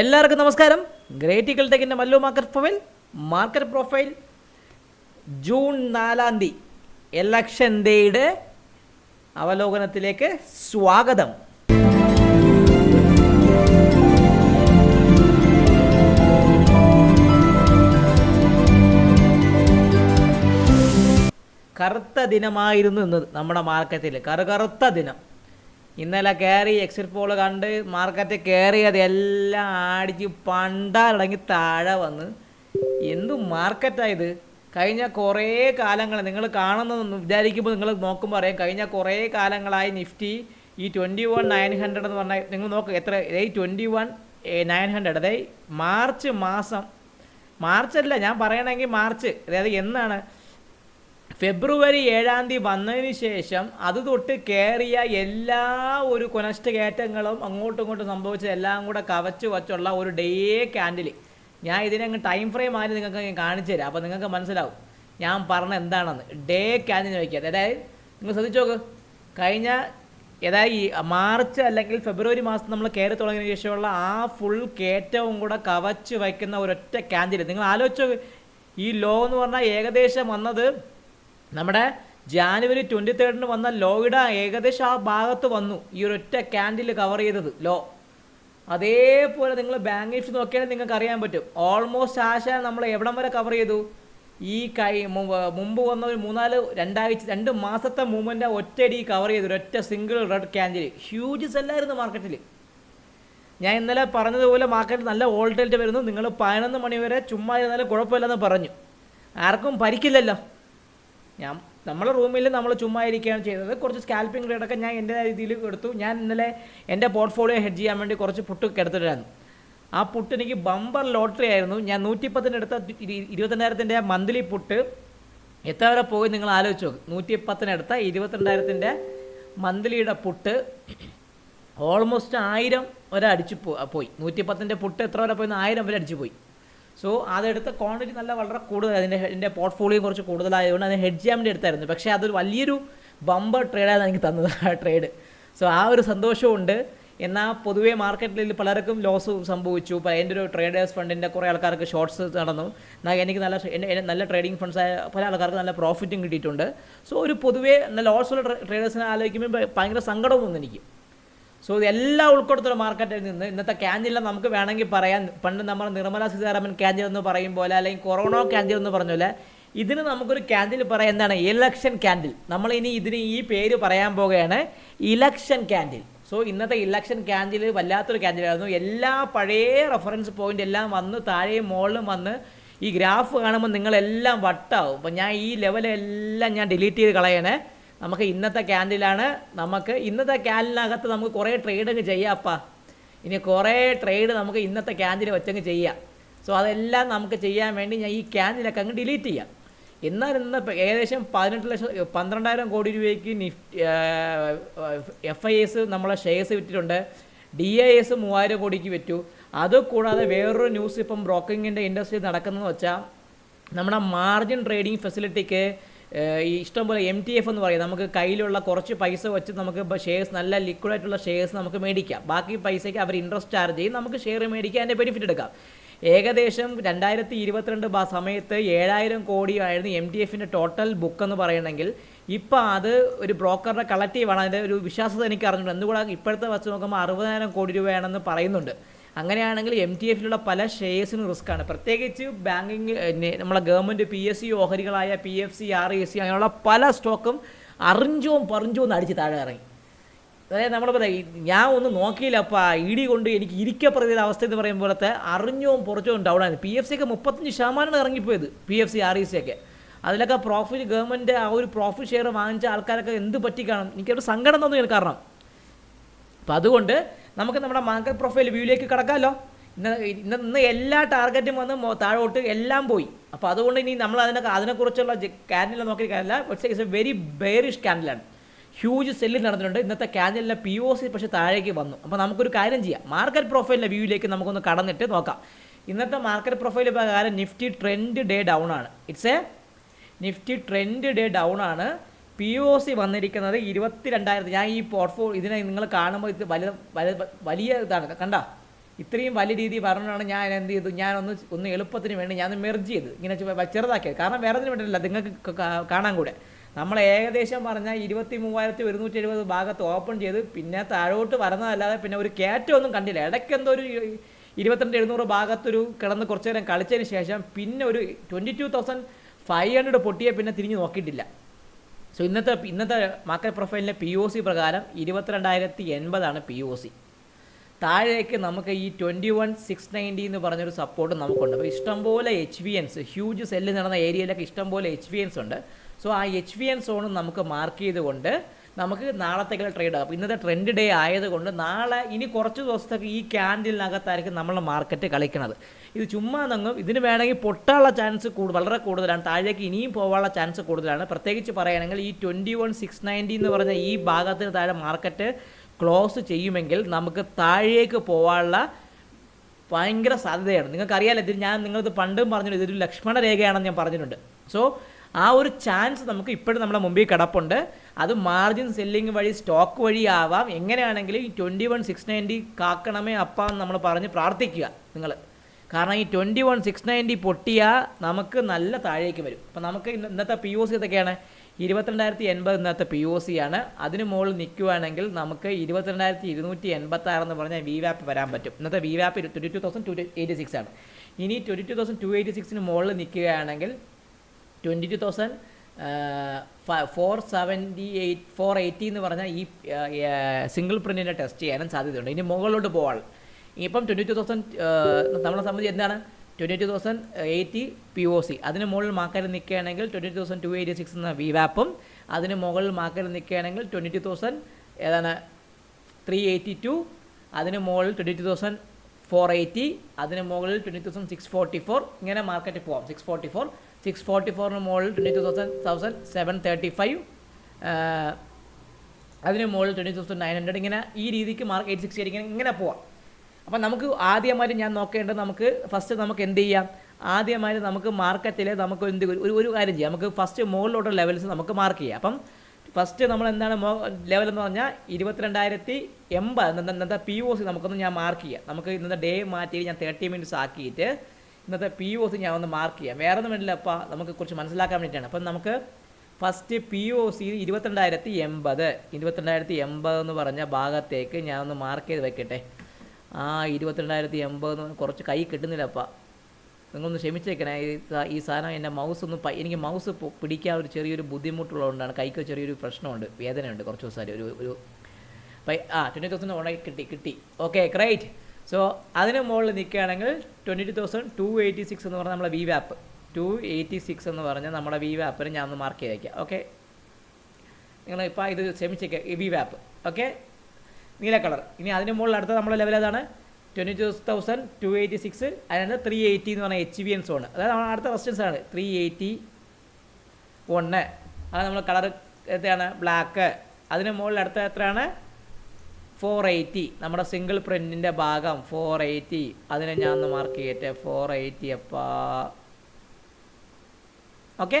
എല്ലാവർക്കും നമസ്കാരം. ഗ്രേറ്റിക്കൽ ടെക്കിന്റെ Mallu market profile market profile June നാലാം തീയതി എലക്ഷൻ ഡേയുടെ അവലോകനത്തിലേക്ക് സ്വാഗതം. കറുത്ത ദിനമായിരുന്നു ഇന്ന് നമ്മുടെ മാർക്കറ്റിൽ കറുകറുത്ത ദിനം. ഇന്നലെ കയറി എക്സിറ്റ് പോൾ കണ്ട് മാർക്കറ്റ് കയറിയത് എല്ലാം അടിച്ച് പണ്ടാലടങ്ങി താഴെ വന്ന്. എന്തു മാർക്കറ്റായത് കഴിഞ്ഞ കുറേ കാലങ്ങൾ നിങ്ങൾ കാണുന്നതെന്ന് വിചാരിക്കുമ്പോൾ നിങ്ങൾ നോക്കുമ്പോൾ അറിയാം. കഴിഞ്ഞ കുറേ കാലങ്ങളായി നിഫ്റ്റി ഈ ട്വന്റി വൺ നയൻ ഹൺഡ്രഡ് എന്ന് പറഞ്ഞാൽ നിങ്ങൾ നോക്ക് എത്ര? ഈ ട്വന്റി വൺ നയൻ ഹൺഡ്രഡ് അതായത് മാർച്ച് മാസം മാർച്ച് അല്ല ഞാൻ പറയണമെങ്കിൽ മാർച്ച്. അതായത് എന്നാണ്? ഫെബ്രുവരി ഏഴാം തീയതി വന്നതിന് ശേഷം അത് തൊട്ട് കയറിയ എല്ലാ ഒരു കൊനസ്റ്റ് കയറ്റങ്ങളും അങ്ങോട്ടും ഇങ്ങോട്ടും സംഭവിച്ച എല്ലാം കൂടെ കവച്ച് വച്ചുള്ള ഒരു ഡേ ക്യാൻഡിൽ. ഞാൻ ഇതിനങ്ങ് ടൈം ഫ്രെയിം ആയിട്ട് നിങ്ങൾക്ക് ഞാൻ കാണിച്ചു തരാം. അപ്പോൾ നിങ്ങൾക്ക് മനസ്സിലാവും. ഞാൻ പറഞ്ഞ എന്താണെന്ന്. ഡേ ക്യാൻഡിൽ വയ്ക്കുക അതായത് നിങ്ങൾ ശ്രദ്ധിച്ചു നോക്ക്. കഴിഞ്ഞ ഏതായി മാർച്ച് അല്ലെങ്കിൽ ഫെബ്രുവരി മാസം നമ്മൾ കയറി തുടങ്ങിയതിന് ശേഷമുള്ള ആ ഫുൾ കയറ്റവും കൂടെ കവച്ച് വയ്ക്കുന്ന ഒരൊറ്റ ക്യാൻഡിൽ. നിങ്ങൾ ആലോചിച്ചോ ഈ ലോ എന്ന് പറഞ്ഞാൽ ഏകദേശം വന്നത് നമ്മുടെ ജാനുവരി ട്വന്റി തേർഡിന് വന്ന ലോയുടെ ഏകദേശം ആ ഭാഗത്ത് വന്നു. ഈ ഒരൊറ്റ ക്യാൻഡിൽ കവർ ചെയ്തത്. ലോ. അതേപോലെ നിങ്ങൾ ബാങ്ക് നിഫ്റ്റി നോക്കിയാൽ നിങ്ങൾക്ക് അറിയാൻ പറ്റും. ഓൾമോസ്റ്റ് ആശ നമ്മൾ എവിടം വരെ കവർ ചെയ്തു? ഈ കൈ മുമ്പ് വന്ന ഒരു മൂന്നാൽ രണ്ടാഴ്ച രണ്ട് മാസത്തെ മൂവ്മെന്റ് ഒറ്റയടി കവർ ചെയ്തു. ഒറ്റ സിംഗിൾ റെഡ് ക്യാൻഡിൽ ഹ്യൂജ് സെല്ലായിരുന്നു മാർക്കറ്റിൽ ഞാൻ ഇന്നലെ പറഞ്ഞതുപോലെ മാർക്കറ്റ് നല്ല ഓൾട്ടേറ്റ് വരുന്നു. നിങ്ങൾ പതിനൊന്ന് മണി വരെ ചുമ്മാ ഇരുന്നാലും കുഴപ്പമില്ലെന്ന് പറഞ്ഞു. ആർക്കും പരിക്കില്ലല്ലോ. ഞാൻ നമ്മളെ റൂമിൽ നമ്മൾ ചുമ്മാ ഇരിക്കുകയാണ് ചെയ്തത്. കുറച്ച് സ്കാൽപ്പിംഗ് ട്രേഡൊക്കെ ഞാൻ എന്റെ രീതിയിൽ എടുത്തു. ഞാൻ ഇന്നലെ എന്റെ പോർട്ട്ഫോളിയോ ഹെഡ്ജ് ചെയ്യാൻ വേണ്ടി കുറച്ച് പുട്ട് കിടത്തിട്ടായിരുന്നു ആ പുട്ട് എനിക്ക് ബമ്പർ ലോട്ടറി ആയിരുന്നു. ഞാൻ നൂറ്റിപ്പത്തിന് എടുത്ത ഇരു- ഇരുപത്തിരണ്ടായിരത്തിന്റെ മന്ത്ലി പുട്ട് എത്ര വരെ പോയി നിങ്ങൾ ആലോചിച്ച് നോക്ക്. നൂറ്റിപ്പത്തിനെടുത്ത ഇരുപത്തിരണ്ടായിരത്തിന്റെ മന്ത്ലിയുടെ പുട്ട് ഓൾമോസ്റ്റ് ആയിരം വരെ അടിച്ചു പോയി. നൂറ്റിപ്പത്തിന്റെ പുട്ട് എത്ര വരെ പോയി ആയിരം വരെ അടിച്ചു പോയി. സോ അതെടുത്ത ക്വാണ്ടിറ്റി നല്ല വളരെ കൂടുതൽ അതിന്റെ എന്റെ പോർട്ട്ഫോളിയോ കുറച്ച് കൂടുതലായതുകൊണ്ട് അതിന് ഹെഡ് വേണ്ടി എടുത്തായിരുന്നു. പക്ഷേ അതൊരു വലിയൊരു ബമ്പർ ട്രേഡാണ് എനിക്ക് തന്നത് ആ ട്രേഡ് സോ ആ ഒരു സന്തോഷമുണ്ട് എന്നാൽ പൊതുവേ മാർക്കറ്റിൽ പലർക്കും ലോസ് സംഭവിച്ചു. ഇപ്പോൾ എന്റെ ഒരു ട്രേഡേഴ്സ് ഫണ്ടിന്റെ കുറേ ആൾക്കാർക്ക് ഷോർട്സ് നടന്നു. എന്നാൽ എനിക്ക് നല്ല നല്ല ട്രേഡിംഗ് ഫണ്ട്സ് ആയ പല ആൾക്കാർക്ക് നല്ല പ്രോഫിറ്റും കിട്ടിയിട്ടുണ്ട്. സോ ഒരു പൊതുവേ നല്ല ലോസുള്ള ട്രേഡേഴ്സിനെ ആലോചിക്കുമ്പോൾ ഭയങ്കര സങ്കടം തോന്നുന്നു എനിക്ക്. സോ ഇതെല്ലാം ഉൾക്കൊടുത്തൊരു മാർക്കറ്റിൽ നിന്ന് ഇന്നത്തെ ക്യാൻഡിൽ നമുക്ക് വേണമെങ്കിൽ പറയാൻ പണ്ട് നമ്മൾ നിർമ്മല സീതാരാമൻ ക്യാൻഡിൽ എന്ന് പറയും പോലെ അല്ലെങ്കിൽ കൊറോണ ക്യാൻഡിൽ എന്ന് പറഞ്ഞ പോലെ ഇതിന് നമുക്കൊരു ക്യാൻഡിൽ പറയാം എന്താണ്? ഇലക്ഷൻ ക്യാൻഡിൽ നമ്മൾ ഇനി ഇതിന് ഈ പേര് പറയാൻ പോകുകയാണ് ഇലക്ഷൻ ക്യാൻഡിൽ സോ ഇന്നത്തെ ഇലക്ഷൻ ക്യാൻഡിൽ വല്ലാത്തൊരു ക്യാൻഡിലായിരുന്നു എല്ലാ പഴയ റെഫറൻസ് പോയിന്റ് എല്ലാം വന്ന് താഴെയും മുകളിലും വന്ന് ഈ ഗ്രാഫ് കാണുമ്പോൾ നിങ്ങളെല്ലാം വട്ടാവും. അപ്പം ഞാൻ ഈ ലെവലെല്ലാം ഞാൻ ഡിലീറ്റ് ചെയ്ത് കളയണേ. നമുക്ക് ഇന്നത്തെ ക്യാൻഡിലാണ് നമുക്ക് ഇന്നത്തെ ക്യാൻഡിനകത്ത് നമുക്ക് കുറേ ട്രേഡൊക്കെ ചെയ്യാം അപ്പാ. ഇനി കുറേ ട്രേഡ് നമുക്ക് ഇന്നത്തെ ക്യാൻഡിൽ വെച്ചങ്ങ് ചെയ്യാം. സോ അതെല്ലാം നമുക്ക് ചെയ്യാൻ വേണ്ടി ഞാൻ ഈ ക്യാൻഡിലൊക്കെ അങ്ങ് ഡിലീറ്റ് ചെയ്യാം. എന്നാൽ ഇന്ന് ഏകദേശം പതിനെട്ട് ലക്ഷം പന്ത്രണ്ടായിരം കോടി രൂപയ്ക്ക് നിഫ്റ്റി എഫ് ഐ എസ് നമ്മളെ ഷെയർസ് വിറ്റിട്ടുണ്ട്. ഡി ഐ എസ് മൂവായിരം കോടിക്ക് വിറ്റു. അതുകൂടാതെ വേറൊരു ന്യൂസ് ഇപ്പം ബ്രോക്കിങ്ങിന്റെ ഇൻഡസ്ട്രി നടക്കുന്നതെന്ന് വെച്ചാൽ നമ്മുടെ മാർജിൻ ട്രേഡിംഗ് ഫെസിലിറ്റിക്ക് ഈ ഇഷ്ടംപോലെ എം ടി എഫ് എന്ന് പറയും. നമുക്ക് കയ്യിലുള്ള കുറച്ച് പൈസ വെച്ച് നമുക്ക് ഷെയർസ് നല്ല ലിക്വിഡായിട്ടുള്ള ഷെയർസ് നമുക്ക് മേടിക്കാം. ബാക്കി പൈസയ്ക്ക് അവർ ഇൻട്രസ്റ്റ് ചാർജ് ചെയ്യും. നമുക്ക് ഷെയർ മേടിക്കാൻ അതിന്റെ ബെനിഫിറ്റ് എടുക്കാം. ഏകദേശം രണ്ടായിരത്തി ഇരുപത്തിരണ്ട് സമയത്ത് ഏഴായിരം കോടിയായിരുന്നു എം ടി എഫിന്റെ ടോട്ടൽ ബുക്ക് എന്ന് പറയണമെങ്കിൽ ഇപ്പോൾ അത് ഒരു ബ്രോക്കറുടെ കളക്റ്റീവാണ് അതിന്റെ ഒരു വിശ്വാസത എനിക്ക് അറിഞ്ഞിട്ടുണ്ട് എന്തുകൂടാ? ഇപ്പോഴത്തെ വച്ച് നോക്കുമ്പോൾ അറുപതിനായിരം കോടി രൂപയാണെന്ന് പറയുന്നുണ്ട്. അങ്ങനെയാണെങ്കിൽ എം ടി എഫിലുള്ള പല ഷെയർസിനും റിസ്ക്കാണ് പ്രത്യേകിച്ച് ബാങ്കിങ് നമ്മളെ government P S C ഓഹരികളായ P F C R S C അങ്ങനെയുള്ള പല സ്റ്റോക്കും അറിഞ്ചവും പറഞ്ഞോ എന്ന് അടിച്ച് താഴെ ഇറങ്ങി. അതായത് നമ്മൾ പറയാം ഞാൻ ഒന്നും ഇ ഡി കൊണ്ട് എനിക്ക് ഇരിക്കപ്പെടുന്ന അവസ്ഥ എന്ന് പറയുമ്പോഴത്തെ അറിഞ്ഞോ പുറച്ചോ ഡൗൺ ആയിരുന്നു പി എഫ് സി ഒക്കെ മുപ്പത്തഞ്ച് ശതമാനമാണ് ഇറങ്ങിപ്പോയത് P F C R E C ഒക്കെ. അതിലൊക്കെ പ്രോഫിറ്റ് ഗവൺമെന്റ് ആ ഒരു പ്രോഫിറ്റ് ഷെയർ വാങ്ങിച്ച ആൾക്കാരൊക്കെ എന്ത് പറ്റി കാണും എനിക്കൊരു സങ്കടം തോന്നുന്നു കാരണം. അപ്പം അതുകൊണ്ട് നമുക്ക് നമ്മുടെ മാർക്കറ്റ് പ്രൊഫൈൽ വ്യൂയിലേക്ക് കിടക്കാമല്ലോ. ഇന്ന് ഇന്ന് എല്ലാ ടാർഗറ്റും വന്ന് താഴോട്ട് എല്ലാം പോയി. അപ്പോൾ അതുകൊണ്ട് ഇനി നമ്മൾ അതിനെ അതിനെക്കുറിച്ചുള്ള ക്യാൻഡിൽ നോക്കി കാര്യമില്ല പക്ഷേ ഇറ്റ്സ് എ വെരി ബെയറിഷ് ക്യാൻഡിലാണ് ഹ്യൂജ് സെല്ലിൽ നടന്നിട്ടുണ്ട്. ഇന്നത്തെ ക്യാൻഡിലിലെ പി ഒ സി പക്ഷേ താഴേക്ക് വന്നു. അപ്പോൾ നമുക്കൊരു കാര്യം ചെയ്യാം. മാർക്കറ്റ് പ്രൊഫൈലിന്റെ വ്യൂയിലേക്ക് നമുക്കൊന്ന് കടന്നിട്ട് നോക്കാം. ഇന്നത്തെ മാർക്കറ്റ് പ്രൊഫൈൽ പ്രകാരം നിഫ്റ്റി ട്രെൻഡ് ഡേ ഡൗൺ ആണ്. It's a Nifty trend day down ആണ്. പി ഒ സി വന്നിരിക്കുന്നത് ഇരുപത്തി രണ്ടായിരത്തി ഞാൻ ഈ പോർട്ട്ഫോളിയോ ഇതിനെ നിങ്ങൾ കാണുമ്പോൾ ഇത് വലിയ വലിയ വലിയ ഇതാണ്. കണ്ട? ഇത്രയും വലിയ രീതിയിൽ പറഞ്ഞാണ് ഞാൻ എന്ത് ചെയ്തു? ഞാനൊന്ന് ഒന്ന് എളുപ്പത്തിന് വേണ്ടി ഞാൻ മെർജ് ചെയ്ത്. ഇങ്ങനെ ചെറുതാക്കിയത്. കാരണം വേറെ ഒന്നിനും വേണ്ടിയില്ല നിങ്ങൾക്ക് കാണാൻ കൂടെ. നമ്മൾ ഏകദേശം പറഞ്ഞാൽ ഇരുപത്തി മൂവായിരത്തി ഒരുന്നൂറ്റി എഴുപത് ഭാഗത്ത് ഓപ്പൺ ചെയ്ത് പിന്നെ താഴോട്ട് വരുന്നതല്ലാതെ പിന്നെ ഒരു കയറ്റമൊന്നും കണ്ടില്ല. ഇടയ്ക്ക് എന്തോ ഒരു ഇരുപത്തിരണ്ട് എഴുന്നൂറ് ഭാഗത്തൊരു കിടന്ന് കുറച്ച് നേരം കളിച്ചതിന് ശേഷം പിന്നെ ഒരു twenty two thousand five hundred പൊട്ടിയെ പിന്നെ തിരിഞ്ഞ് നോക്കിയിട്ടില്ല. സോ ഇന്നത്തെ ഇന്നത്തെ മാർക്കറ്റ് പ്രൊഫൈലിന്റെ പി ഒ സി പ്രകാരം ഇരുപത്തിരണ്ടായിരത്തി എൺപതാണ് പി ഒ സി താഴേക്ക് നമുക്ക് ഈ ട്വന്റി വൺ സിക്സ് നയന്റി എന്ന് പറഞ്ഞൊരു സപ്പോർട്ട് നമുക്കുണ്ട്. അപ്പോൾ ഇഷ്ടംപോലെ H V Ns huge sell നടന്ന ഏരിയയിലൊക്കെ ഇഷ്ടംപോലെ എച്ച് വി എൻസ് ഉണ്ട്. സോ ആ എച്ച് വി എൻ സോണും നമുക്ക് മാർക്ക് ചെയ്തുകൊണ്ട് നമുക്ക് നാളത്തേക്കുള്ള ട്രേഡ് ആകും. ഇന്നത്തെ ട്രെൻഡ് ഡേ ആയതുകൊണ്ട് നാളെ ഇനി കുറച്ച് ദിവസത്തേക്ക് ഈ ക്യാൻഡിലിനകത്തായിരിക്കും നമ്മളെ മാർക്കറ്റ് കളിക്കുന്നത് ഇത് ചുമ്മാ നങ്ങും ഇതിന് വേണമെങ്കിൽ പൊട്ടാനുള്ള ചാൻസ് കൂടുതൽ വളരെ കൂടുതലാണ്. താഴേക്ക് ഇനിയും പോകാനുള്ള ചാൻസ് കൂടുതലാണ്. പ്രത്യേകിച്ച് പറയുകയാണെങ്കിൽ ഈ ട്വന്റി വൺ സിക്സ് നയന്റി എന്ന് പറഞ്ഞ ഈ ഭാഗത്തിന് താഴെ മാർക്കറ്റ് ക്ലോസ് ചെയ്യുമെങ്കിൽ നമുക്ക് താഴേക്ക് പോകാനുള്ള ഭയങ്കര സാധ്യതയാണ്. നിങ്ങൾക്കറിയാലോ ഇത് ഞാൻ നിങ്ങളിത് പണ്ടും പറഞ്ഞിട്ടുണ്ട് ഇതൊരു ലക്ഷ്മണ രേഖയാണെന്ന് ഞാൻ പറഞ്ഞിട്ടുണ്ട്. സോ ആ ഒരു ചാൻസ് നമുക്ക് ഇപ്പോഴും നമ്മുടെ മുമ്പിൽ കിടപ്പുണ്ട്. അത് മാർജിൻ സെല്ലിംഗ് വഴി സ്റ്റോക്ക് വഴി ആവാം. എങ്ങനെയാണെങ്കിലും ഈ ട്വന്റി വൺ സിക്സ് നയന്റി കാക്കണമേ അപ്പ നമ്മൾ പറഞ്ഞ് പ്രാർത്ഥിക്കുക നിങ്ങൾ കാരണം ഈ ട്വന്റി വൺ സിക്സ് നയന്റി പൊട്ടിയാൽ നമുക്ക് നല്ല താഴേക്ക് വരും. അപ്പം നമുക്ക് ഇന്ന് ഇന്നത്തെ പി ഒ സി ഇതൊക്കെയാണ് ഇരുപത്തിരണ്ടായിരത്തി എൺപത് ഇന്നത്തെ പി ഒ സി ആണ്. അതിന് മുകളിൽ നിൽക്കുകയാണെങ്കിൽ നമുക്ക് ഇരുപത്തിരണ്ടായിരത്തി ഇരുന്നൂറ്റി എൺപത്തി ആറ് എന്ന് പറഞ്ഞാൽ വി വാപ്പ് വരാൻ പറ്റും. ഇന്നത്തെ V വാപ്പ് twenty two thousand two eighty six ആണ്. ഇനി twenty two thousand two eighty സിക്സിന് മുകളിൽ നിൽക്കുകയാണെങ്കിൽ twenty two thousand four seventy eight four eighty എന്ന് പറഞ്ഞാൽ ഈ സിംഗിൾ പ്രിന്റിന്റെ ടെസ്റ്റ് ചെയ്യാനും സാധ്യതയുണ്ട്. ഇനി മുകളിലോട്ട് പോകാൻ ഇപ്പം ട്വന്റി ടു തൗസൻഡ് നമ്മളെ സംബന്ധിച്ച് എന്താണ്? Twenty two thousand eighty P O C അതിന് മുകളിൽ മാർക്കറ്റ് നിൽക്കുകയാണെങ്കിൽ twenty two thousand two eighty six എന്ന വി വാപ്പും അതിന് മുകളിൽ മാർക്കറ്റ് നിൽക്കുകയാണെങ്കിൽ ട്വന്റി ടു തൗസൻഡ് ഏതാണ്? ത്രീ എയ്റ്റി ടു അതിന് മുകളിൽ twenty two thousand four eighty അതിന് മുകളിൽ twenty thousand six forty four ഇങ്ങനെ മാർക്കറ്റ് പോവാം. Six forty four six forty ഫോറിന് മുകളിൽ twenty two thousand thousand seven thirty five അതിന് മുകളിൽ ട്വന്റി തൗസൻഡ് നയൻ ഹൺഡ്രഡ് ഇങ്ങനെ ഈ രീതിക്ക് മാർക്ക് എയ്റ്റ് സിക്സ്റ്റി ഇങ്ങനെ ഇങ്ങനെ പോവാം. അപ്പം നമുക്ക് ആദ്യമായിട്ട് ഞാൻ നോക്കേണ്ടത് നമുക്ക് ഫസ്റ്റ് നമുക്ക് എന്ത് ചെയ്യാം? ആദ്യമായിട്ട് നമുക്ക് മാർക്കറ്റിൽ നമുക്ക് എന്ത് ഒരു ഒരു കാര്യം ചെയ്യാം. നമുക്ക് ഫസ്റ്റ് മുകളിലോട്ടുള്ള ലെവൽസ് നമുക്ക് മാർക്ക് ചെയ്യാം. അപ്പം ഫസ്റ്റ് നമ്മൾ എന്താണ് മോ ലെവൽ എന്ന് പറഞ്ഞാൽ ഇരുപത്തിരണ്ടായിരത്തി എൺപത്. ഇന്നത്തെ പി ഒ സി നമുക്കൊന്ന് ഞാൻ മാർക്ക് ചെയ്യാം. നമുക്ക് ഇന്നത്തെ ഡേ മാറ്റി ഞാൻ തേർട്ടി മിനിറ്റ്സ് ആക്കിയിട്ട് ഇന്നത്തെ പി ഒ സി ഞാൻ ഒന്ന് മാർക്ക് ചെയ്യാം. വേറെ ഒന്നും വേണ്ടില്ല അപ്പം. നമുക്ക് കുറച്ച് മനസ്സിലാക്കാൻ വേണ്ടിയിട്ടാണ്. അപ്പം നമുക്ക് ഫസ്റ്റ് പി ഒ സി ഇരുപത്തിരണ്ടായിരത്തി എൺപത്. ഇരുപത്തിരണ്ടായിരത്തി എൺപത് എന്ന് പറഞ്ഞ ഭാഗത്തേക്ക് ഞാൻ ഒന്ന് മാർക്ക് ചെയ്ത് വെക്കട്ടെ. ആ ഇരുപത്തിരണ്ടായിരത്തി എൺപത് കുറച്ച് കൈ കിട്ടുന്നില്ല അപ്പം. നിങ്ങളൊന്ന് ക്ഷമിച്ചേക്കണേ ഈ സാധനം എന്റെ മൗസ് ഒന്ന് എനിക്ക് മൗസ് പിടിക്കാൻ ഒരു ചെറിയൊരു ബുദ്ധിമുട്ടുള്ളതുകൊണ്ടാണ് കൈക്ക് ചെറിയൊരു പ്രശ്നമുണ്ട്. വേദനയുണ്ട് കുറച്ച് ദിവസമായിട്ട് ഒരു ഒരു ആ ട്വന്റി തൗസൻഡ് ഉണക്കി കിട്ടി കിട്ടി. ഓക്കെ ഗ്രേറ്റ് സോ അതിന് മുകളിൽ നിൽക്കുകയാണെങ്കിൽ twenty two thousand two eighty six എന്ന് പറഞ്ഞാൽ നമ്മുടെ വി വാപ്പ് ടു എയ്റ്റി സിക്സ് എന്ന് പറഞ്ഞാൽ നമ്മുടെ വി വാപ്പിന് ഞാൻ ഒന്ന് മാർക്ക് ചെയ്തേക്കാം. ഓക്കെ നിങ്ങൾ ഇപ്പോൾ ഇത് ക്ഷമിച്ചേക്കുക വി വാപ്പ് ഓക്കെ നീല കളർ. ഇനി അതിന് മുകളിൽ അടുത്ത നമ്മുടെ ലെവൽ ഏതാണ്? Twenty two thousand two eighty six അതിനകത്ത് ത്രീ എയ്റ്റി എന്ന് പറഞ്ഞാൽ എച്ച് വി എൻ സോൺ അതായത് നമ്മുടെ അടുത്ത റെസ്റ്റൻസ് ആണ്. ത്രീ എയ്റ്റി ഒന്ന് അത് നമ്മൾ കളർ എത്രയാണ് ബ്ലാക്ക്. അതിന് മുകളിൽ അടുത്ത എത്രയാണ്? ഫോർ എയ്റ്റി നമ്മുടെ സിംഗിൾ പ്രിന്റിന്റെ ഭാഗം ഫോർ എയ്റ്റി അതിനെ ഞാൻ ഒന്ന് മാർക്ക് ചെയ്യട്ടെ. ഫോർ എയ്റ്റി അപ്പാ. ഓക്കെ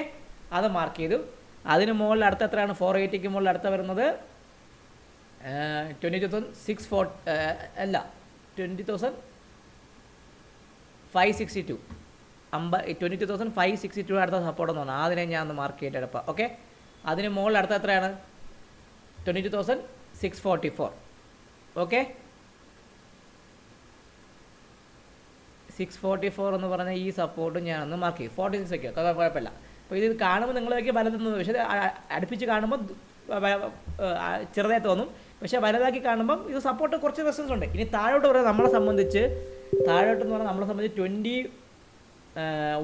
അത് മാർക്ക് ചെയ്തു. അതിന് മുകളിൽ അടുത്ത എത്രയാണ്? ഫോർ എയ്റ്റിക്ക് മുകളിൽ അടുത്ത വരുന്നത്? ട്വന്റി തൗസൻഡ് സിക്സ് ഫോർ അല്ല. Twenty thousand five sixty two അമ്പ twenty two thousand five sixty two അടുത്ത സപ്പോർട്ട് എന്ന് പറഞ്ഞാൽ അതിനെ ഞാൻ ഒന്ന് മാർക്ക് ചെയ്തിട്ട് എടുപ്പാം ഓക്കെ അതിന് മുകളിൽ അടുത്ത എത്രയാണ്? Twenty two thousand six forty four okay? Six forty four എന്ന് പറഞ്ഞ ഈ സപ്പോർട്ടും ഞാൻ ഒന്ന് മാർക്ക് ചെയ്യും. ഫോർട്ടി സിക്സ് അത് കുഴപ്പമില്ല. അപ്പോൾ ഇത് കാണുമ്പോൾ നിങ്ങളൊക്കെ വലുതെന്ന് പക്ഷേ അടുപ്പിച്ച് കാണുമ്പോൾ ചെറുതായി തോന്നും. പക്ഷേ വലുതാക്കി കാണുമ്പം ഇത് സപ്പോർട്ട് കുറച്ച് റെസ്റ്റൻസ് ഉണ്ട്. ഇനി താഴോട്ട് പറയാം നമ്മളെ സംബന്ധിച്ച് താഴോട്ട് എന്ന് പറഞ്ഞാൽ നമ്മളെ സംബന്ധിച്ച് ട്വന്റി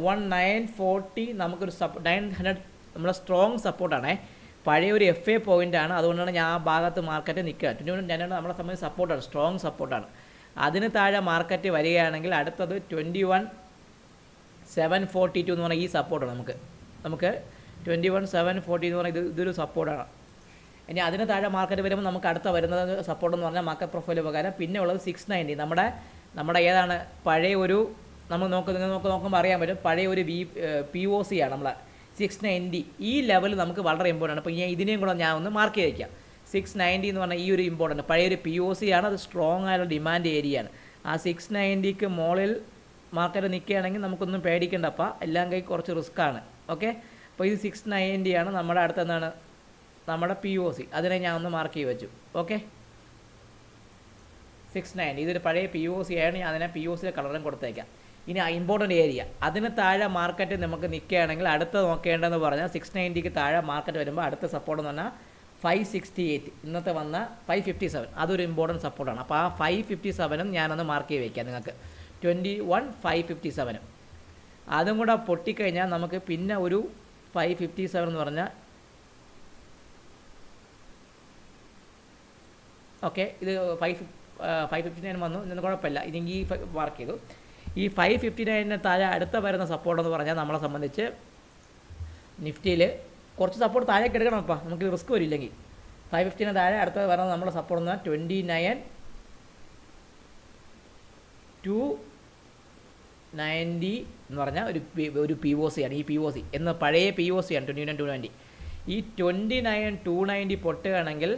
വൺ നയൻ ഫോർട്ടി നമുക്കൊരു സപ്പോ നയൻ ഹൺഡ്രഡ് നമ്മളെ സ്ട്രോങ് സപ്പോർട്ടാണേ പഴയ ഒരു എഫ് എ പോയിന്റ് ആണ്. അതുകൊണ്ടാണ് ഞാൻ ആ ഭാഗത്ത് മാർക്കറ്റ് നിൽക്കുക. ട്വന്റി വൺ നയൻ നമ്മളെ സംബന്ധിച്ച് സപ്പോർട്ടാണ് സ്ട്രോങ് സപ്പോർട്ടാണ് അതിന് താഴെ മാർക്കറ്റ് വരികയാണെങ്കിൽ അടുത്തത് twenty one seven forty two എന്ന് പറഞ്ഞാൽ ഈ സപ്പോർട്ടാണ് നമുക്ക്. നമുക്ക് ട്വന്റി വൺ സെവൻ ഫോർട്ടി എന്ന് പറഞ്ഞാൽ ഇത് ഇതൊരു സപ്പോർട്ടാണ് ഇനി അതിന് താഴെ മാർക്കറ്റ് വരുമ്പോൾ നമുക്ക് അടുത്ത വരുന്നത് സപ്പോർട്ട് എന്ന് പറഞ്ഞാൽ മാർക്കറ്റ് പ്രൊഫൈൽ പ്രകാരം പിന്നെ ഉള്ളത് സിക്സ് നയന്റി നമ്മുടെ നമ്മുടെ ഏതാണ്? പഴയ ഒരു നമ്മൾ നോക്ക് നിങ്ങൾ നോക്ക് നോക്കുമ്പോൾ അറിയാൻ പറ്റും. പഴയ ഒരു വി പി ഒ സി ആണ് നമ്മളെ. സിക്സ് നയന്റി ഈ ലെവൽ നമുക്ക് വളരെ ഇമ്പോർട്ടന്റ് ആണ്. അപ്പോൾ ഞാൻ ഇതിനെയും കൂടെ ഞാൻ ഒന്ന് മാർക്ക് ചെയ്ത് വയ്ക്കാം സിക്സ് നയന്റി എന്ന് പറഞ്ഞാൽ ഈ ഒരു ഇമ്പോർട്ടന്റ് പഴയൊരു പി ഒ സി ആണ്. അത് സ്ട്രോങ് ആയുള്ള ഡിമാൻഡ് ഏരിയ ആണ്. ആ സിക്സ് നയന്റിക്ക് മോളിൽ മാർക്കറ്റ് നിൽക്കുകയാണെങ്കിൽ നമുക്കൊന്നും പേടിക്കേണ്ടപ്പ എല്ലാം കൈ കുറച്ച് റിസ്ക് ആണ്. ഓക്കെ അപ്പോൾ ഇത് സിക്സ് നയന്റി ആണ് നമ്മുടെ അടുത്ത എന്താണ് നമ്മുടെ പി ഒ സി അതിനെ ഞാൻ ഒന്ന് മാർക്ക് ചെയ്ത് വെച്ചു. ഓക്കെ സിക്സ് നയൻ ഇതൊരു പഴയ പി ഒ സി ആണ് ഞാൻ അതിനെ പി ഒ സിയുടെ കളറും കൊടുത്തേക്കാം. ഇനി ഇമ്പോർട്ടന്റ് ഏരിയ അതിന് താഴെ മാർക്കറ്റ് നമുക്ക് നിൽക്കുകയാണെങ്കിൽ അടുത്ത നോക്കേണ്ടതെന്ന് പറഞ്ഞാൽ സിക്സ് നയന്റിക്ക് താഴെ മാർക്കറ്റ് വരുമ്പോൾ അടുത്ത സപ്പോർട്ട് എന്ന് പറഞ്ഞാൽ ഫൈവ് സിക്സ്റ്റി എയ്റ്റ് ഇന്നത്തെ വന്ന ഫൈവ് ഫിഫ്റ്റി സെവൻ അതൊരു ഇമ്പോർട്ടന്റ് സപ്പോർട്ടാണ് അപ്പോൾ ആ ഫൈവ് ഫിഫ്റ്റി സെവനും ഞാനൊന്ന് മാർക്ക് ചെയ്ത് വയ്ക്കാം നിങ്ങൾക്ക്. ട്വന്റി വൺ ഫൈവ് ഫിഫ്റ്റി സെവനും അതും കൂടെ പൊട്ടിക്കഴിഞ്ഞാൽ നമുക്ക് പിന്നെ ഒരു ഫൈവ് ഫിഫ്റ്റി സെവൻ എന്ന് പറഞ്ഞാൽ ഓക്കെ ഇത് ഫൈവ് ഫൈവ് ഫിഫ്റ്റി നയൻ വന്നു. ഇന്ന് കുഴപ്പമില്ല. ഇതെങ്കിൽ വർക്ക് ചെയ്തു. ഈ ഫൈവ് ഫിഫ്റ്റി നയനിന് താഴെ അടുത്ത വരുന്ന സപ്പോർട്ട് എന്ന് പറഞ്ഞാൽ നമ്മളെ സംബന്ധിച്ച് നിഫ്റ്റിയിൽ കുറച്ച് സപ്പോർട്ട് താഴേക്ക് എടുക്കണം അപ്പം നമുക്ക് റിസ്ക് വരില്ലെങ്കിൽ ഫൈവ് ഫിഫ്റ്റീന് താഴെ അടുത്ത വരുന്ന നമ്മുടെ സപ്പോർട്ട് എന്ന് പറഞ്ഞാൽ ട്വന്റി നയൻ ടു നയന്റി എന്ന് പറഞ്ഞാൽ ഒരു ഒരു പി ഒ സി ആണ്. ഈ പി ഒ സി എന്ന പഴയ പി ഒ സി ആണ്. ട്വന്റി നയൻ ടു നയന്റി ഈ ട്വന്റി നയൻ ടു നയന്റി പൊട്ടുകയാണെങ്കിൽ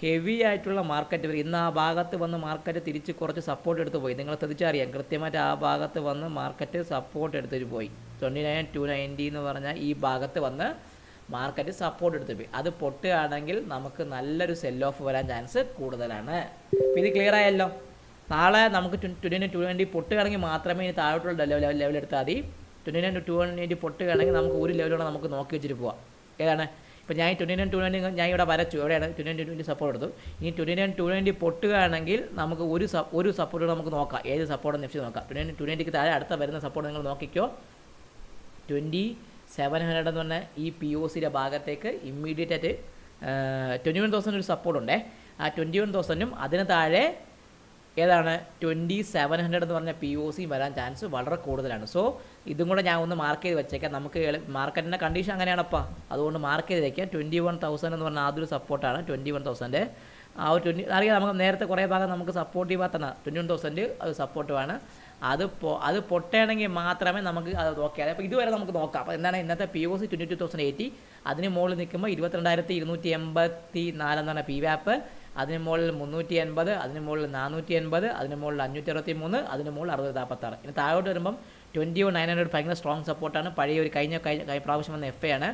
ഹെവി ആയിട്ടുള്ള മാർക്കറ്റ് ഇന്ന് ആ ഭാഗത്ത് വന്ന് മാർക്കറ്റ് തിരിച്ച് കുറച്ച് സപ്പോർട്ട് എടുത്ത് പോയി. നിങ്ങൾ ശ്രദ്ധിച്ചറിയാം കൃത്യമായിട്ട് ആ ഭാഗത്ത് വന്ന് മാർക്കറ്റ് സപ്പോർട്ട് എടുത്തിട്ട് പോയി. ട്വന്റി നയൻ ടു നയന്റി എന്ന് പറഞ്ഞാൽ ഈ ഭാഗത്ത് വന്ന് മാർക്കറ്റ് സപ്പോർട്ട് എടുത്ത് പോയി. അത് പൊട്ടുകയാണെങ്കിൽ നമുക്ക് നല്ലൊരു സെൽ ഓഫ് വരാൻ ചാൻസ് കൂടുതലാണ്. ഇത് ക്ലിയർ ആയല്ലോ? നാളെ നമുക്ക് ട്വന്റി ടു ട്വന്റി പൊട്ടുകയാണെങ്കിൽ മാത്രമേ ഇനി താഴോട്ടുള്ള ലെവൽ എടുത്താൽ മതി. ട്വന്റി നയൻ ടു ട്വന്റി പൊട്ടുകയാണെങ്കിൽ നമുക്ക് ഒരു ലെവലോടെ നമുക്ക് നോക്കി വെച്ചിട്ട് പോവാം. ഏതാണ്? ഇപ്പോൾ ഞാൻ ട്വന്റി നയൻ ടു നയന്റി ഞാൻ ഇവിടെ വരച്ചു. എവിടെയാണ്? ട്വന്റി നയൻ ട്വന്റി സപ്പോർട്ട് എടുത്തു ഇനി ട്വന്റി നയൻ ടു നയന്റി പൊട്ടുകയാണെങ്കിൽ നമുക്ക് ഒരു ഒരു സപ്പോർട്ട് നമുക്ക് നോക്കാം. ഏത് സപ്പോർട്ട് നിമിഷം നോക്കാം. ട്വന്റി നയൻ ടു നയന്റിക്ക് താഴെ അടുത്ത വരുന്ന സപ്പോർട്ട് നിങ്ങൾ നോക്കിക്കോ. ട്വന്റി സെവൻ ഹൺഡ്രഡ് എന്ന് പറഞ്ഞാൽ ഈ പി ഒ സിയുടെ ഭാഗത്തേക്ക് ഇമ്മീഡിയറ്റ് ആയിട്ട് ട്വന്റി വൺ തൗസൻഡ് ഒരു സപ്പോർട്ട് ഉണ്ടേ. ആ ട്വന്റി വൺ തൗസൻഡും അതിന് താഴെ ഏതാണ്? ട്വന്റി സെവൻ ഹൺഡ്രഡ് എന്ന് പറഞ്ഞ പി ഒ സി വരാൻ ചാൻസ് വളരെ കൂടുതലാണ്. സോ ഇതും കൂടെ ഞാൻ ഒന്ന് മാർക്ക് ചെയ്ത് വെച്ചേക്കാം. നമുക്ക് മാർക്കറ്റിന്റെ കണ്ടീഷൻ അങ്ങനെയാണപ്പാ. അതുകൊണ്ട് മാർക്ക് ചെയ്ത് വെക്കാം ട്വന്റി വൺ തൗസൻഡ് എന്ന് പറഞ്ഞാൽ ആദ്യൊരു സപ്പോർട്ടാണ് ട്വന്റി വൺ തൗസൻഡ് ആ ഒരു ട്വന്റി അറിയാം നമുക്ക് നേരത്തെ കുറേ ഭാഗം നമുക്ക് സപ്പോർട്ടീവ് തന്നെ ട്വന്റി വൺ തൗസൻഡ് അത് സപ്പോർട്ടീവാണ് അത് അത് പൊട്ടണമെങ്കിൽ മാത്രമേ നമുക്ക് അത് നോക്കിയാൽ അപ്പോൾ ഇതുവരെ നമുക്ക് നോക്കാം. അപ്പോൾ എന്താണ്? ഇന്നത്തെ P O C twenty two thousand eighty അതിന് മുകളിൽ നിൽക്കുമ്പോൾ ഇരുപത്തിരണ്ടായിരത്തി ഇരുന്നൂറ്റി എൺപത്തി നാലെന്നാണ് പി വാപ്പ് അതിന് മുകളിൽ മുന്നൂറ്റി എൺപത് അതിന് മുകളിൽ നാനൂറ്റി എൺപത് അതിന് മുകളിൽ അഞ്ഞൂറ്റി അറുപത്തി മൂന്ന് അതിന് മുകളിൽ അറുപത് നാൽപ്പത്താറ് ഇനി താഴോട്ട് വരുമ്പം ട്വന്റി വൺ നയൻ ഹൺഡ്രഡ് ഭയങ്കര സ്ട്രോങ് സപ്പോർട്ടാണ് പഴയ ഒരു കഴിഞ്ഞ കഴിഞ്ഞ പ്രാവശ്യം വന്ന എഫ് എ ആണ്.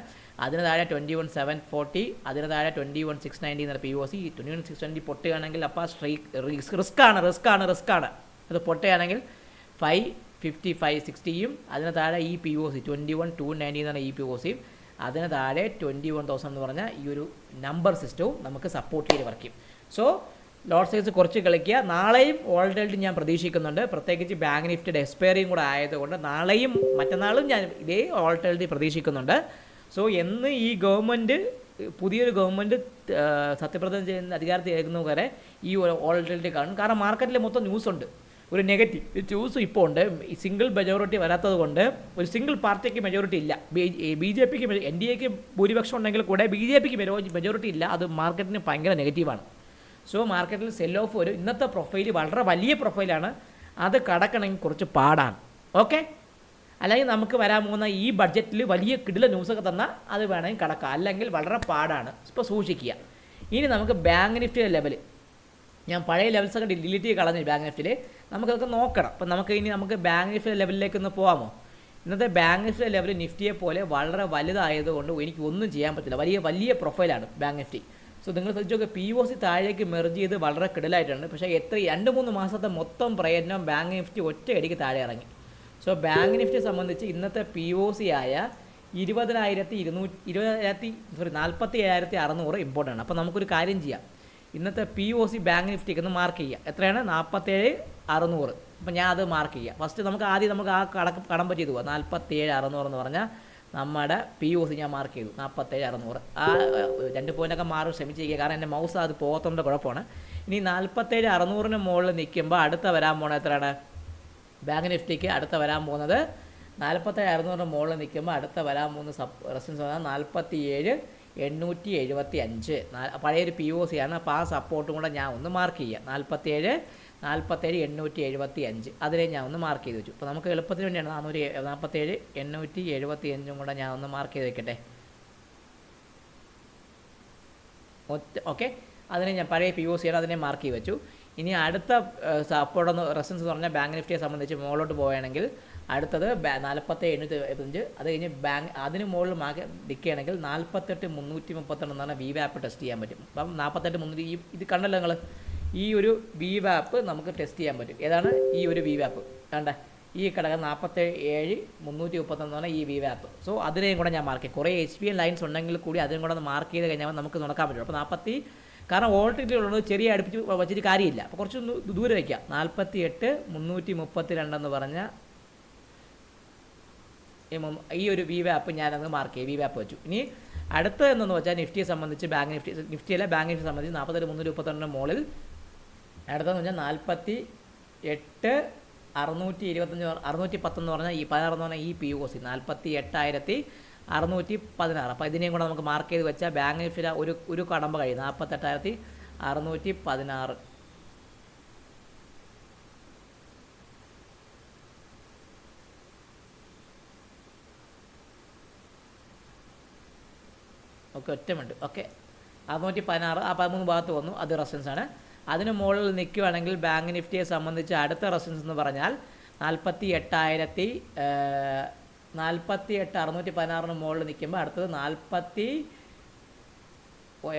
അതിന് താഴെ ട്വന്റി വൺ സെവൻ ഫോർട്ടി അതിന് താഴെ ട്വന്റി വൺ സിക്സ് നയന്റി എന്ന P O C twenty one six twenty പൊട്ടുകയാണെങ്കിൽ അപ്പോൾ സ്ട്രൈക്ക് റിസ്ക് ആണ് റിസ്ക് ആണ് റിസ്ക് ആണ്. അത് പൊട്ടുകയാണെങ്കിൽ ഫൈവ് ഫിഫ്റ്റി ഫൈവ് സിക്സ്റ്റിയും അതിന് താഴെ ഈ P O C twenty one two ninety എന്നാണ് ഈ പി ഒ സിയും അതിന് താഴെ ട്വന്റി വൺ തൗസൻഡ് എന്ന് പറഞ്ഞാൽ ഈ ഒരു നമ്പർ സിസ്റ്റവും നമുക്ക് സപ്പോർട്ട് ചെയ്ത് വർക്ക് ചെയ്യും. സോ ലോഡ് സൈസ് കുറച്ച് കളിക്കുക. നാളെയും ഓൾറെഡി ഞാൻ പ്രതീക്ഷിക്കുന്നുണ്ട്. പ്രത്യേകിച്ച് ബാങ്ക് നിഫ്റ്റിയുടെ എക്സ്പയറിയും കൂടെ ആയതുകൊണ്ട് നാളെയും മറ്റന്നാളും ഞാൻ ഇതേ ഓൾറെഡി പ്രതീക്ഷിക്കുന്നുണ്ട്. സോ എന്ന് ഈ ഗവൺമെന്റ് പുതിയൊരു ഗവൺമെന്റ് സത്യപ്രതിജ്ഞ ചെയ്യുന്ന അധികാരത്തിൽ ഏൽക്കുന്നത് വരെ ഈ ഓൾറെഡി കാണും. കാരണം മാർക്കറ്റിൽ മൊത്തം ന്യൂസ് ഉണ്ട്. ഒരു നെഗറ്റീവ് ന്യൂസ് ഇപ്പോൾ ഉണ്ട്. സിംഗിൾ മെജോറിറ്റി വരാത്തത് കൊണ്ട് ഒരു സിംഗിൾ പാർട്ടിക്ക് മെജോറിറ്റി ഇല്ല. ബി ജെ പിക്ക് എൻ ഡി എക്ക് ഭൂരിപക്ഷം ഉണ്ടെങ്കിൽ കൂടെ ബി ജെ പിക്ക് മെജോറിറ്റി ഇല്ല. അത് മാർക്കറ്റിന് ഭയങ്കര നെഗറ്റീവാണ് സോ മാർക്കറ്റിൽ സെൽ ഓഫ് വരും ഇന്നത്തെ പ്രൊഫൈൽ വളരെ വലിയ പ്രൊഫൈലാണ് അത് കടക്കണമെങ്കിൽ കുറച്ച് പാടാണ്. ഓക്കെ അല്ലെങ്കിൽ നമുക്ക് വരാൻ പോകുന്ന ഈ ബഡ്ജറ്റിൽ വലിയ കിടില ന്യൂസൊക്കെ തന്നാൽ അത് വേണമെങ്കിൽ കടക്കാം. അല്ലെങ്കിൽ വളരെ പാടാണ്. ഇപ്പോൾ സൂക്ഷിക്കുക. ഇനി നമുക്ക് ബാങ്ക് നിഫ്റ്റിയുടെ ലെവൽ ഞാൻ പഴയ ലെവൽസൊക്കെ ഡിലീറ്റ് ചെയ്ത് കളഞ്ഞു ബാങ്ക് നിഫ്റ്റിയിൽ നമുക്കതൊക്കെ നോക്കണം. അപ്പം നമുക്ക് ഇനി നമുക്ക് ബാങ്ക് നിഫ്റ്റിയുടെ ലെവലിലേക്ക് ഒന്ന് പോകാമോ ഇന്നത്തെ ബാങ്ക് നിഫ്റ്റിയുടെ ലെവൽ നിഫ്റ്റിയെ പോലെ വളരെ വലുതായതുകൊണ്ട് എനിക്ക് ഒന്നും ചെയ്യാൻ പറ്റില്ല. വലിയ വലിയ പ്രൊഫൈലാണ് ബാങ്ക് നിഫ്റ്റി സോ നിങ്ങൾ ശ്രദ്ധിച്ചൊക്കെ പി ഒ സി താഴേക്ക് മെർജ് ചെയ്ത് വളരെ കിടലായിട്ടുണ്ട്. പക്ഷേ എത്ര രണ്ട് മൂന്ന് മാസത്തെ മൊത്തം പ്രയത്നം ബാങ്ക് നിഫ്റ്റി ഒറ്റയടിക്ക് താഴെ ഇറങ്ങി. സോ ബാങ്ക് നിഫ്റ്റി സംബന്ധിച്ച് ഇന്നത്തെ പി ഒ സി ആയ ഇരുപതിനായിരത്തി ഇരുന്നൂറ്റി ഇരുപതിനായിരത്തി സോറി നാൽപ്പത്തി ഏഴായിരത്തി അറുന്നൂറ് ഇമ്പോർട്ടന്റ് ആണ്. അപ്പോൾ നമുക്കൊരു കാര്യം ചെയ്യാം. ഇന്നത്തെ പി ഒ സി ബാങ്ക് നിഫ്റ്റിക്ക് ഒന്ന് മാർക്ക് ചെയ്യുക എത്രയാണ്? നാൽപ്പത്തേഴ് അറുന്നൂറ്. അപ്പം ഞാൻ അത് മാർക്ക് ചെയ്യുക ഫസ്റ്റ് നമുക്ക് ആദ്യം നമുക്ക് ആ കടക്ക് കടം പറ്റിയത് പോകാം നാൽപ്പത്തേഴ് അറുന്നൂറ് എന്ന് പറഞ്ഞാൽ നമ്മുടെ പി ഒ സി ഞാൻ മാർക്ക് ചെയ്തു. നാൽപ്പത്തേഴ് അറുന്നൂറ്. ആ രണ്ട് പോയിന്റൊക്കെ മാറി. ശ്രമിച്ചിരിക്കുക. കാരണം എന്റെ മൗസ് അത് പോകത്തോണ്ട് കുഴപ്പമാണ്. ഇനി നാൽപ്പത്തേഴ് അറുന്നൂറിന് മുകളിൽ നിൽക്കുമ്പോൾ അടുത്ത വരാൻ പോണത് എത്രയാണ്? ബാങ്ക് നിഫ്റ്റിക്ക് അടുത്ത വരാൻ പോകുന്നത് നാൽപ്പത്തേഴ് അറുന്നൂറിന് മുകളിൽ നിൽക്കുമ്പോൾ അടുത്ത വരാൻ പോകുന്ന സബ് റെസിഡൻസ് പറഞ്ഞാൽ നാൽപ്പത്തി ഏഴ് എണ്ണൂറ്റി എഴുപത്തി അഞ്ച് പഴയൊരു പി ഒ സി ആണ്. അപ്പോൾ ആ സപ്പോർട്ടും കൂടെ ഞാൻ ഒന്ന് മാർക്ക് ചെയ്യുക നാൽപ്പത്തേഴ് നാൽപ്പത്തേഴ് എണ്ണൂറ്റി എഴുപത്തി അഞ്ച് അതിനെ ഞാൻ ഒന്ന് മാർക്ക് ചെയ്ത് വെച്ചു. അപ്പോൾ നമുക്ക് എളുപ്പത്തിന് വേണ്ടിയാണ് നാനൂറ്റി നാൽപ്പത്തേഴ് എണ്ണൂറ്റി എഴുപത്തി അഞ്ചും കൂടെ ഞാൻ ഒന്ന് മാർക്ക് ചെയ്ത് വെക്കട്ടെ. ഓക്കെ അതിനെ ഞാൻ പഴയ പി ഒ സിയാണ് അതിനെ മാർക്ക് ചെയ്ത് വെച്ചു. ഇനി അടുത്ത സപ്പോർട്ട് റെസൻസ് എന്ന് പറഞ്ഞാൽ ബാങ്ക് നിഫ്റ്റിയെ സംബന്ധിച്ച് മുകളിലോട്ട് പോവുകയാണെങ്കിൽ അടുത്തത് നാൽപ്പത്തി എഴുന്നൂറ്റി എഴുപത്തഞ്ച് അത് കഴിഞ്ഞ് ബാങ്ക് അതിന് മുകളിൽ മാർക്ക് നിൽക്കുകയാണെങ്കിൽ നാൽപ്പത്തെട്ട് മുന്നൂറ്റി മുപ്പത്തെണ്ണം എന്ന് പറഞ്ഞാൽ വി വാപ്പ് ടെസ്റ്റ് ചെയ്യാൻ പറ്റും. അപ്പം നാൽപ്പത്തെട്ട് മുന്നൂറ്റി ഈ ഇത് കണ്ടല്ലോ നിങ്ങൾ ഈ ഒരു വി വാപ്പ് നമുക്ക് ടെസ്റ്റ് ചെയ്യാൻ പറ്റും. ഏതാണ്? ഈ ഒരു വി വാപ്പ് കണ്ട? ഈ ഘടകം നാൽപ്പത്തി ഏഴ് മുന്നൂറ്റി മുപ്പത്തൊന്ന് പറഞ്ഞാൽ ഈ വി വാപ്പ് സോ അതിനെയും കൂടെ ഞാൻ മാർക്ക് ചെയ്യും. കുറേ എച്ച് പി എൻ ലൈൻസ് ഉണ്ടെങ്കിൽ കൂടി അതിനും കൂടെ ഒന്ന് മാർക്ക് ചെയ്ത് കഴിഞ്ഞാൽ നമുക്ക് നടക്കാൻ പറ്റും. അപ്പോൾ നാൽപ്പത്തി കാരണം ഓൾറെഡി ഉള്ളത് ചെറിയ അടുപ്പിച്ച് വെച്ചിട്ട് കാര്യമില്ല. അപ്പോൾ കുറച്ച് ദൂരെ വയ്ക്കാം. നാൽപ്പത്തി എട്ട് മുന്നൂറ്റി മുപ്പത്തി രണ്ടെന്ന് പറഞ്ഞ ഈ ഒരു വി വാപ്പ് ഞാനത് മാർക്ക് ചെയ്യും. വി വാപ്പ് വെച്ചു. ഇനി അടുത്ത എന്നു വെച്ചാൽ നിഫ്റ്റിയെ സംബന്ധിച്ച് ബാങ്ക് നിഫ്റ്റി നിഫ്റ്റി അല്ല ബാങ്ക് നിഫ്റ്റി സംബന്ധിച്ച് നാൽപ്പത്തെട്ട് മുന്നൂറ്റി മുപ്പത്തൊന്നിന് മുകളിൽ അടുത്തതെന്ന് വെച്ചാൽ നാൽപ്പത്തി എട്ട് അറുന്നൂറ്റി ഇരുപത്തഞ്ച് അറുന്നൂറ്റി പത്തെന്ന് പറഞ്ഞാൽ ഈ പതിനാറെന്ന് പറഞ്ഞാൽ ഈ പി ഒ സി നാൽപ്പത്തി എട്ടായിരത്തി അറുന്നൂറ്റി പതിനാറ്. അപ്പോൾ ഇതിനെയും കൂടെ നമുക്ക് മാർക്ക് ചെയ്ത് വെച്ചാൽ ബാങ്ക് നിഫ്റ്റിയിലെ ഒരു ഒരു കടമ്പ കഴിയും. നാൽപ്പത്തെട്ടായിരത്തി അറുന്നൂറ്റി പതിനാറ്. ഓക്കെ ഒറ്റമുണ്ട്. ഓക്കെ. അറുന്നൂറ്റി പതിനാറ് ആ പതിമൂന്ന് ഭാഗത്ത് വന്നു. അത് റെസൻസ് ആണ്. അതിന് മുകളിൽ നിൽക്കുകയാണെങ്കിൽ ബാങ്ക് നിഫ്റ്റിയെ സംബന്ധിച്ച് അടുത്ത റെസൻസ് എന്ന് പറഞ്ഞാൽ നാൽപ്പത്തി എട്ടായിരത്തി നാൽപ്പത്തി എട്ട് അറുന്നൂറ്റി പതിനാറിന് മുകളിൽ നിൽക്കുമ്പോൾ അടുത്തത് നാൽപ്പത്തി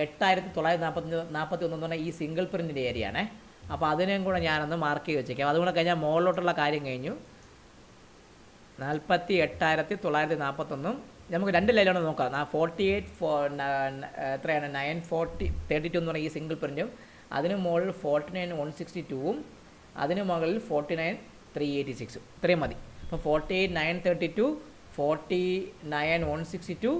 എട്ടായിരത്തി തൊള്ളായിരത്തി നാൽപ്പത്തഞ്ച് നാൽപ്പത്തി ഒന്ന് എന്ന് പറഞ്ഞാൽ ഈ സിംഗിൾ പ്രിന്റിന്റെ ഏരിയ ആണേ അപ്പോൾ അതിനെയും കൂടെ ഞാനൊന്ന് മാർക്ക് ചെയ്ത് വെച്ചേക്കാം. അതുകൂടെ കഴിഞ്ഞാൽ മുകളിലോട്ടുള്ള കാര്യം കഴിഞ്ഞു. നാൽപ്പത്തി എട്ടായിരത്തി തൊള്ളായിരത്തി നാൽപ്പത്തൊന്നും നമുക്ക് രണ്ട് ലൈനാണ് നോക്കാം ഫോർട്ടി എയ്റ്റ് ഫോ എത്രയാണ്? നയൻ ഫോർട്ടി തേർട്ടി ടു എന്ന് പറഞ്ഞ ഈ സിംഗിൾ പ്രിന്റും അതിന് മുകളിൽ ഫോർട്ടി നയൻ വൺ സിക്സ്റ്റി ടൂവും അതിന് മുകളിൽ ഫോർട്ടി നയൻ ത്രീ എയ്റ്റി സിക്സും ഇത്രയും മതി. അപ്പോൾ forty eight nine thirty two forty nine one sixty two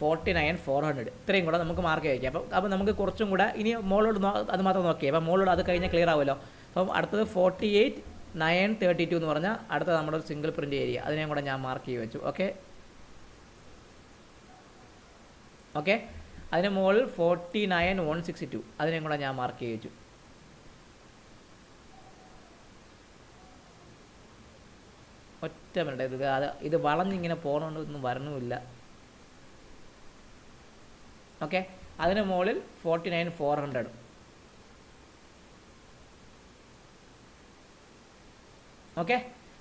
forty nine four hundred ഇത്രയും കൂടെ നമുക്ക് മാർക്ക് ചോദിക്കാം അപ്പോൾ അപ്പോൾ നമുക്ക് കുറച്ചും കൂടെ ഇനി മോളോട് അത് മാത്രം നോക്കിയാൽ അപ്പോൾ മോളോട് അത് കഴിഞ്ഞാൽ ക്ലിയർ ആവുമല്ലോ. അപ്പം അടുത്തത് forty eight nine thirty two എന്ന് പറഞ്ഞാൽ അടുത്ത നമ്മുടെ ഒരു സിംഗിൾ പ്രിന്റ് ഏരിയ അതിനെയും കൂടെ ഞാൻ മാർക്ക് ചെയ്ത് വെച്ചു. ഓക്കെ ഓക്കെ അതിന് മുകളിൽ forty nine one sixty two അതിനെയും കൂടെ ഞാൻ മാർക്ക് ചെയ്ത് വെച്ചു. ഒറ്റ മിനിറ്റ് ഇത് അത് ഇത് വളഞ്ഞിങ്ങനെ പോകണമെന്നൊന്നും വരണമില്ല. ഓക്കെ അതിന് മുകളിൽ forty nine four hundred okay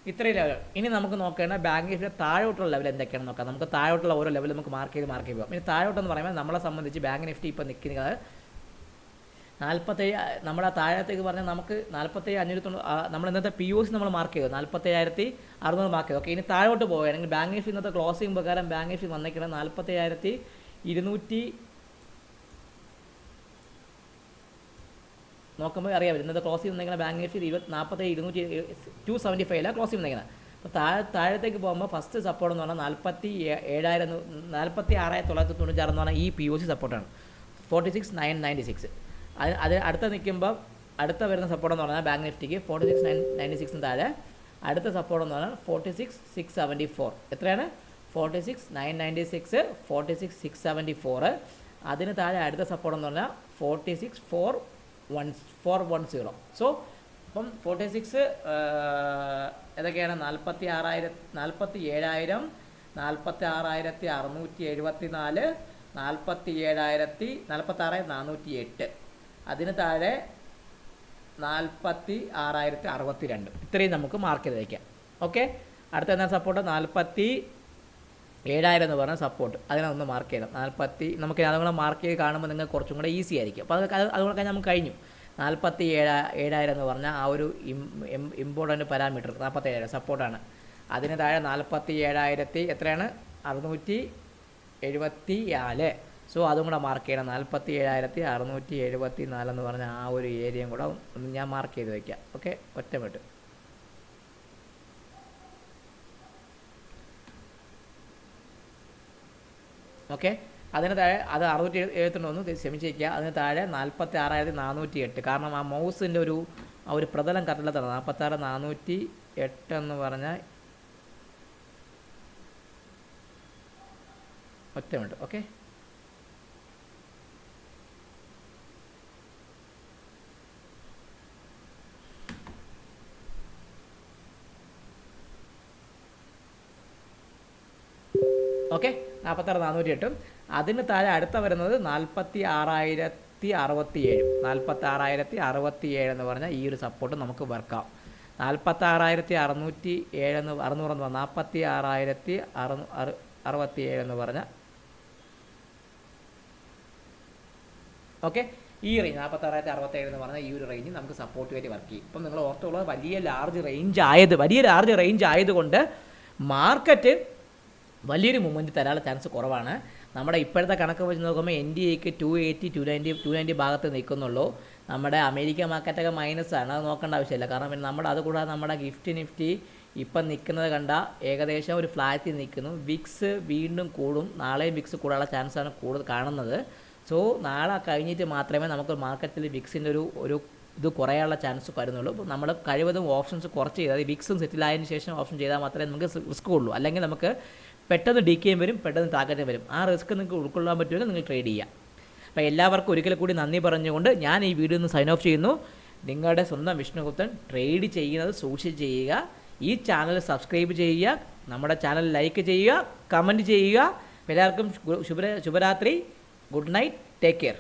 ഇത്രയും ലെവൽ ഇനി നമുക്ക് നോക്കേണ്ട ബാങ്ക് നിഫ്റ്റിയുടെ താഴോട്ടുള്ള ലെവൽ എന്തൊക്കെയാണ് നോക്കാം. നമുക്ക് താഴോട്ടുള്ള ഓരോ ലെവൽ നമുക്ക് മാർക്ക് ചെയ്ത് മാർക്ക് ചെയ്ത് പോകാം. ഇനി താഴോട്ടെന്ന് പറയുമ്പോൾ നമ്മളെ സംബന്ധിച്ച് ബാങ്ക് നിഫ്റ്റി ഇപ്പോൾ നിൽക്കുന്നത് നാൽപ്പത്തേഴ് നമ്മുടെ താഴത്തേക്ക് പറഞ്ഞാൽ നമുക്ക് നാൽപ്പത്തേഴ് അഞ്ഞൂറ്റി തൊണ്ണൂറ് നമ്മൾ ഇന്നത്തെ പി ഒ സി നമ്മൾ മാർക്ക് ചെയ്തു. നാൽപ്പത്തേഴായിരത്തി അറുന്നൂറ് മാർക്ക് ചെയ്തു. ഓക്കെ ഇനി താഴോട്ട് പോവുകയാണെങ്കിൽ ബാങ്ക് നിഫ്റ്റി ഇന്നത്തെ ക്ലോസിംഗ് പ്രകാരം ബാങ്ക് നിഫ്റ്റി വന്നേക്കുന്നത് നാൽപ്പത്തേഴായിരത്തി ഇരുന്നൂറ്റി നോക്കുമ്പോൾ അറിയാൻ പറ്റും ഇന്നത്തെ ക്ലോസ് ചെയ്യുന്ന ബാങ്ക് നിഫ്റ്റി ഇരുപത്തി നാൽപ്പത്തി ഇരുന്നൂറ്റി ടു സെവന്റി ഫൈവിലാണ് ക്ലോസ് ചെയ്യുന്നത് അപ്പോൾ താഴെ താഴത്തേക്ക് പോകുമ്പോൾ ഫസ്റ്റ് സപ്പോർട്ട് എന്ന് പറഞ്ഞാൽ നാൽപ്പത്തി ഏഴായിരം നാൽപ്പത്തി ആറായിരത്തി തൊള്ളായിരത്തി തൊണ്ണൂറ്റാറ് എന്ന് പറഞ്ഞാൽ ഈ പി ഒ സി സപ്പോർട്ടാണ് forty six nine ninety six അത് അത് അടുത്ത നിൽക്കുമ്പോൾ അടുത്ത വരുന്ന സപ്പോർട്ട് എന്ന് പറഞ്ഞാൽ ബാങ്ക് നിഫ്റ്റിക്ക് ഫോർട്ടി സിക്സ് നയൻ നയന്റി സിക്സിന് താഴെ. അടുത്ത സപ്പോർട്ട് എന്ന് പറഞ്ഞാൽ forty six six seventy four എത്രയാണ്? Forty six nine ninety six forty six six seventy four അതിന് താഴെ അടുത്ത സപ്പോർട്ട് എന്ന് പറഞ്ഞാൽ forty six four one four one zero so അപ്പം ഫോർട്ടി സിക്സ് ഏതൊക്കെയാണ്? നാൽപ്പത്തി ആറായിരം നാൽപ്പത്തി ഏഴായിരം നാൽപ്പത്തി ആറായിരത്തി അറുന്നൂറ്റി എഴുപത്തി നാല് നാൽപ്പത്തി ഏഴായിരത്തി നാൽപ്പത്തി ആറായിരത്തി നാനൂറ്റി എട്ട് അതിന് താഴെ നാൽപ്പത്തി ആറായിരത്തി അറുപത്തി രണ്ട് ഇത്രയും നമുക്ക് മാർക്ക് ചെയ്ത് വയ്ക്കാം ഓക്കെ അടുത്ത എന്നാ സപ്പോർട്ട് നാൽപ്പത്തി ഏഴായിരം എന്ന് പറഞ്ഞ സപ്പോർട്ട് അതിനെ ഒന്ന് മാർക്ക് ചെയ്യണം. നാൽപ്പത്തി നമുക്ക് അതുകൂടെ മാർക്ക് ചെയ്ത് കാണുമ്പോൾ നിങ്ങൾക്ക് കുറച്ചും കൂടെ ഈസി ആയിരിക്കും. അപ്പോൾ അത് അതുകൊണ്ട് കഴിഞ്ഞാൽ നമുക്ക് കഴിഞ്ഞു. നാൽപ്പത്തി ഏഴാ ഏഴായിരം എന്ന് പറഞ്ഞാൽ ആ ഒരു ഇമ്പോർട്ടന്റ് പാരാമീറ്റർ നാൽപ്പത്തി ഏഴായിരം സപ്പോർട്ടാണ് അതിന് താഴെ നാൽപ്പത്തി ഏഴായിരത്തി എത്രയാണ്? അറുന്നൂറ്റി എഴുപത്തി നാല് സോ അതും കൂടെ മാർക്ക് ചെയ്യണം. നാൽപ്പത്തി ഏഴായിരത്തി അറുന്നൂറ്റി എഴുപത്തി നാലെന്ന് പറഞ്ഞ ആ ഒരു ഏരിയയും കൂടെ ഒന്ന് ഞാൻ മാർക്ക് ചെയ്ത് വയ്ക്കാം ഓക്കെ ഒറ്റ മിനിറ്റ് ഓക്കെ? അതിന് താഴെ അത് അറുന്നൂറ്റി എഴുപത്തിരണ്ട് ഒന്ന് ക്ഷമിച്ചേക്കുക അതിന് താഴെ നാൽപ്പത്തി ആറായിരത്തി നാനൂറ്റി എട്ട് കാരണം ആ മൗസിന്റെ ഒരു ആ ഒരു പ്രതലം കറക്റ്റില്ലാത്തതാണ് നാൽപ്പത്താറ് നാനൂറ്റി എട്ട് എന്ന് പറഞ്ഞാൽ ഒറ്റ മിനിറ്റ്. ഓക്കെ? ഓക്കെ? നാൽപ്പത്താറ് നാനൂറ്റി എട്ടും അതിന് താഴെ അടുത്ത വരുന്നത് നാൽപ്പത്തി ആറായിരത്തി ആറായിരത്തി അറുപത്തി ഏഴും നാൽപ്പത്തി ആറായിരത്തി അറുപത്തി ഏഴ് എന്ന് പറഞ്ഞാൽ ഈ ഒരു സപ്പോർട്ട് നമുക്ക് വർക്കാം നാൽപ്പത്തി ആറായിരത്തി അറുന്നൂറ്റി ഏഴെന്ന് അറുന്നൂറെന്ന് പറഞ്ഞാൽ നാൽപ്പത്തി ആറായിരത്തി അറു അറുപത്തി ഏഴ് എന്ന് പറഞ്ഞാൽ ഓക്കെ? ഈ റേഞ്ച് നാൽപ്പത്താറായിരത്തി അറുപത്തേഴ് എന്ന് പറഞ്ഞാൽ ഈ ഒരു റേഞ്ച് നമുക്ക് സപ്പോർട്ട് വേണ്ടി വർക്ക് ചെയ്യും. ഇപ്പം നിങ്ങൾ ഓർത്തുള്ളത് വലിയ ലാർജ് റേഞ്ച് ആയത് വലിയ ലാർജ് റേഞ്ച് ആയതുകൊണ്ട് മാർക്കറ്റ് വലിയൊരു മൂവ്മെന്റ് തരാനുള്ള ചാൻസ് കുറവാണ്. നമ്മുടെ ഇപ്പോഴത്തെ കണക്ക് വെച്ച് നോക്കുമ്പോൾ എൻ ഡി എക്ക് two eighty two ninety two ninety ഭാഗത്ത് നിൽക്കുന്നുള്ളൂ. നമ്മുടെ അമേരിക്ക മാർക്കറ്റൊക്കെ മൈനസ് ആണ്. അത് നോക്കേണ്ട ആവശ്യമില്ല. കാരണം പിന്നെ നമ്മുടെ അതുകൂടാതെ നമ്മുടെ ഗിഫ്റ്റ് നിഫ്റ്റി ഇപ്പം നിൽക്കുന്നത് കണ്ട ഏകദേശം ഒരു ഫ്ലാറ്റിൽ നിൽക്കുന്നു. വിക്സ് വീണ്ടും കൂടും. നാളെയും വിക്സ് കൂടാനുള്ള ചാൻസാണ് കൂടുതൽ കാണുന്നത്. സോ നാളെ കഴിഞ്ഞിട്ട് മാത്രമേ നമുക്ക് മാർക്കറ്റിൽ വിക്സിന്റെ ഒരു ഒരു ഇത് കുറയാനുള്ള ചാൻസ് വരുന്നുള്ളൂ. അപ്പോൾ നമ്മൾ കഴിവതും ഓപ്ഷൻസ് കുറച്ച് ചെയ്താൽ വിക്സും സെറ്റിൽ ആയതിനു ശേഷം ഓപ്ഷൻ ചെയ്താൽ മാത്രമേ നമുക്ക് റിസ്ക് ഉള്ളൂ. അല്ലെങ്കിൽ നമുക്ക് പെട്ടെന്ന് ഡി കെയും വരും പെട്ടെന്ന് ടാർഗറ്റും വരും. ആ റിസ്ക് നിങ്ങൾക്ക് ഉൾക്കൊള്ളാൻ പറ്റുമെങ്കിൽ നിങ്ങൾ ട്രേഡ് ചെയ്യാം അപ്പോൾ എല്ലാവർക്കും ഒരിക്കൽ കൂടി നന്ദി പറഞ്ഞുകൊണ്ട് ഞാൻ ഈ വീഡിയോ ഒന്ന് സൈൻ ഓഫ് ചെയ്യുന്നു. നിങ്ങളുടെ സ്വന്തം വിഷ്ണുഗുപ്തൻ ട്രേഡ് ചെയ്യുന്നത് സൂക്ഷിച്ച് ചെയ്യുക. ഈ ചാനൽ സബ്സ്ക്രൈബ് ചെയ്യുക. നമ്മുടെ ചാനൽ ലൈക്ക് ചെയ്യുക. കമന്റ് ചെയ്യുക. എല്ലാവർക്കും ശുഭ ശുഭരാത്രി. Good night take care